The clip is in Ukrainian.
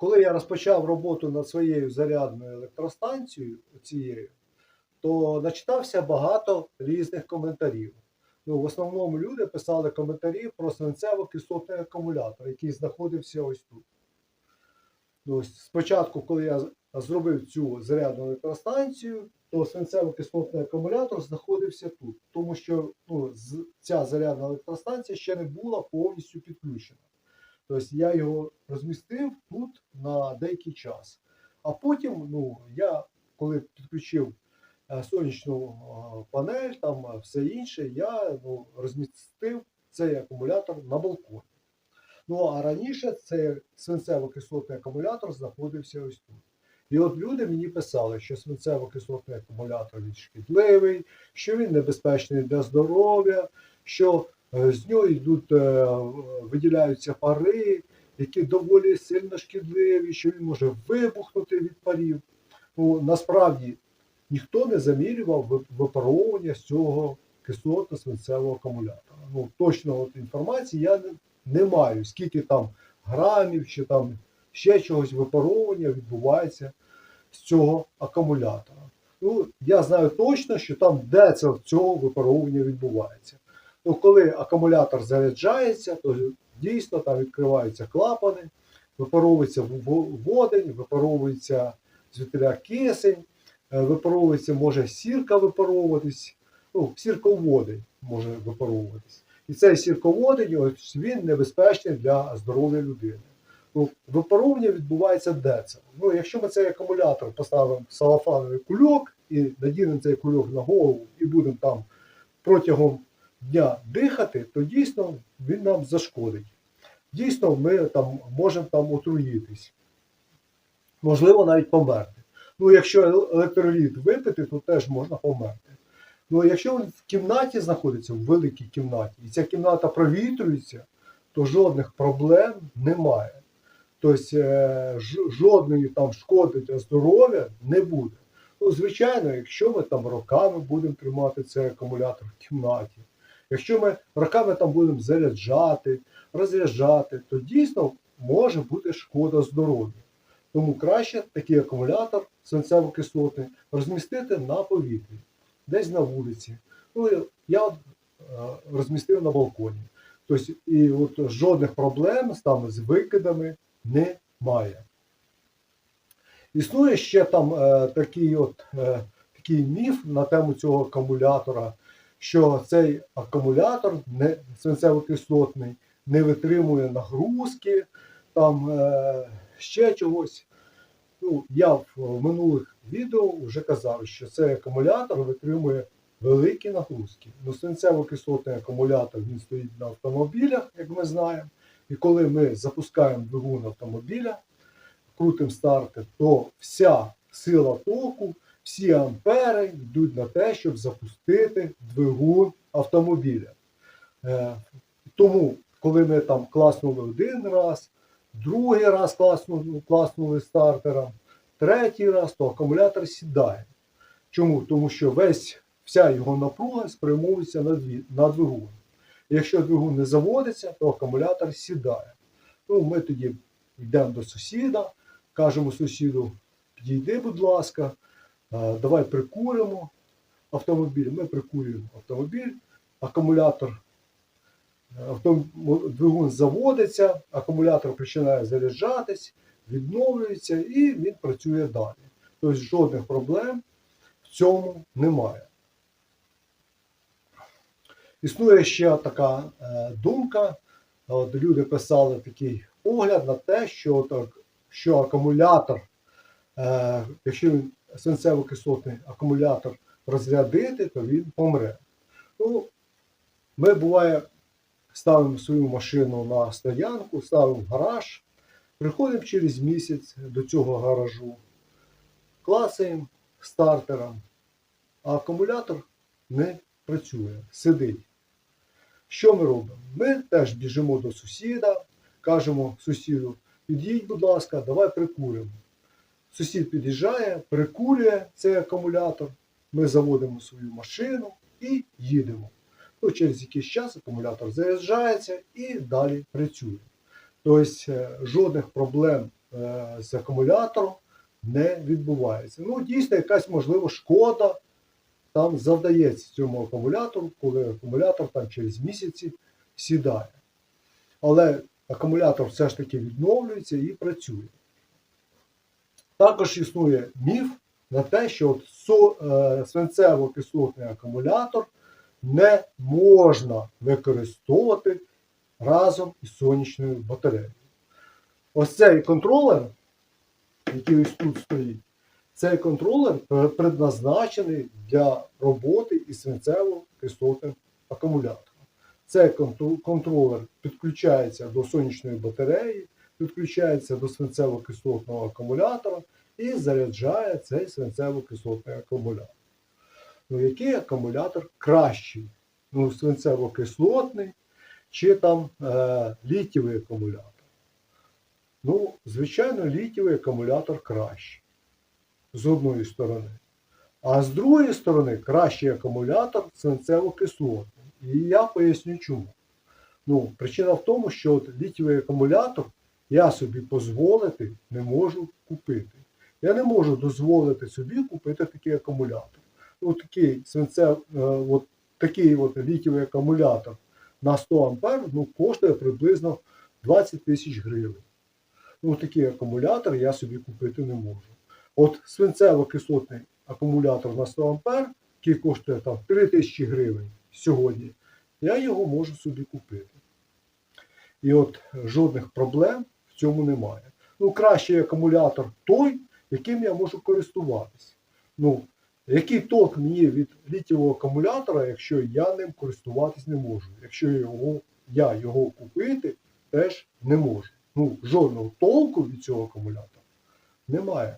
коли я розпочав роботу над своєю зарядною електростанцією, цією, то начитався багато різних коментарів. Ну, в основному люди писали коментарі про свинцево-кислотний акумулятор, який знаходився ось тут. Ну, спочатку, коли я зробив цю зарядну електростанцію, то свинцево-кислотний акумулятор знаходився тут, тому що ну, ця зарядна електростанція ще не була повністю підключена. Тобто я його розмістив тут на деякий час. А потім, ну, я коли підключив е, сонячну е, панель, там е, все інше, я ну, розмістив цей акумулятор на балконі. Ну а раніше цей свинцево-кислотний акумулятор знаходився ось тут. І от люди мені писали, що свинцево-кислотний акумулятор він шкідливий, що він небезпечний для здоров'я, що з нього йдуть, е, виділяються пари, які доволі сильно шкідливі, що він може вибухнути від парів. Ну, насправді ніхто не замірював випаровування з цього кислотно-свинцевого акумулятора. Ну, точно от інформації я не, не маю, скільки там грамів чи там ще чогось випаровування відбувається з цього акумулятора. Ну, я знаю точно, що там де це цього випаровування відбувається. Ну, коли акумулятор заряджається, то дійсно там відкриваються клапани, випаровується водень, випаровується звідтиля кисень, е, випаровується, може сірка випаровуватись, ну, сірководень може випаровуватись. І цей сірководень, ось він небезпечний для здоров'я людини. Ну, випаровування відбувається де це? Ну, якщо ми цей акумулятор поставимо в салафановий кульок і надінемо цей кульок на голову і будемо там протягом дня дихати, то дійсно він нам зашкодить. Дійсно, ми там можемо там отруїтись. Можливо, навіть померти. Ну, якщо електроліт випити, то теж можна померти. Ну, якщо він в кімнаті знаходиться, в великій кімнаті, і ця кімната провітрюється, то жодних проблем немає. Тобто е, жодної там шкоди для здоров'я не буде. Ну, звичайно, якщо ми там роками будемо тримати цей акумулятор в кімнаті, якщо ми роками там будемо заряджати, розряджати, то дійсно може бути шкода здоров'ю. Тому краще такий акумулятор свинцево-кислотний розмістити на повітрі, десь на вулиці. Ну, я е, розмістив на балконі. Тобто, і от жодних проблем там, з викидами немає. Існує ще там е, такий, от, е, такий міф на тему цього акумулятора, що цей акумулятор не, свинцево-кислотний не витримує нагрузки, там е, ще чогось. Ну, я в минулих відео вже казав, що цей акумулятор витримує великі нагрузки. Ну, свинцево-кислотний акумулятор він стоїть на автомобілях, як ми знаємо. І коли ми запускаємо двигун автомобіля, крутим стартер, то вся сила току, всі ампери йдуть на те, щоб запустити двигун автомобіля. Е, тому, коли ми там класнули один раз, другий раз класнули, класнули стартером, третій раз, то акумулятор сідає. Чому? Тому що весь, вся його напруга спрямовується на, на двигун. Якщо двигун не заводиться, то акумулятор сідає. Ну, ми тоді йдемо до сусіда, кажемо сусіду, підійди, будь ласка, давай прикуримо автомобіль. Ми прикурюємо автомобіль, акумулятор, двигун заводиться, акумулятор починає заряджатись, відновлюється і він працює далі. Тобто жодних проблем в цьому немає. Існує ще така е, думка, от люди писали такий погляд на те, що, так, що акумулятор, якщо він свинцево-кислотний акумулятор розрядити, то він помре. Ну, ми буває ставимо свою машину на стоянку, ставимо гараж, приходимо через місяць до цього гаражу, клацаємо стартером, а акумулятор не працює, сидить. Що ми робимо? Ми теж біжимо до сусіда, кажемо сусіду, підійдь, будь ласка, давай прикуримо. Сусід під'їжджає, прикурює цей акумулятор, ми заводимо свою машину і їдемо. Ну, через якийсь час акумулятор заряджається і далі працює. Тобто е, жодних проблем е, з акумулятором не відбувається. Ну, дійсно, якась можливо шкода там завдається цьому акумулятору, коли акумулятор там через місяці сідає. Але акумулятор все ж таки відновлюється і працює. Також існує міф на те, що от е, свинцево-кислотний акумулятор не можна використовувати разом із сонячною батареєю. Ось цей контролер, який ось тут стоїть, цей контролер предназначений для роботи із свинцево-кислотним акумулятором. Цей контролер підключається до сонячної батареї, підключається до свинцево-кислотного акумулятора і заряджає цей свинцево-кислотний акумулятор. Ну, який акумулятор кращий? Ну, свинцево-кислотний чи там е, літівий акумулятор? Ну, звичайно, літівий акумулятор кращий. З одної сторони. А з другої сторони, кращий акумулятор свинцево-кислотний. І я поясню чому. Ну, причина в тому, що от літівий акумулятор я собі дозволити не можу купити. Я не можу дозволити собі купити такий акумулятор. Ну, такий свинце, е, от такий от літівий акумулятор на 100 ампер ну, коштує приблизно 20 тисяч гривень. Ну, такий акумулятор я собі купити не можу. От свинцево-кислотний акумулятор на 100 ампер, який коштує там 3 тисячі гривень сьогодні, я його можу собі купити. І от жодних проблем цьому немає. Ну, кращий акумулятор той, яким я можу користуватися. Ну, який толк мені від літівого акумулятора, якщо я ним користуватись не можу, якщо його, я його купити теж не можу. Ну, жодного толку від цього акумулятора немає.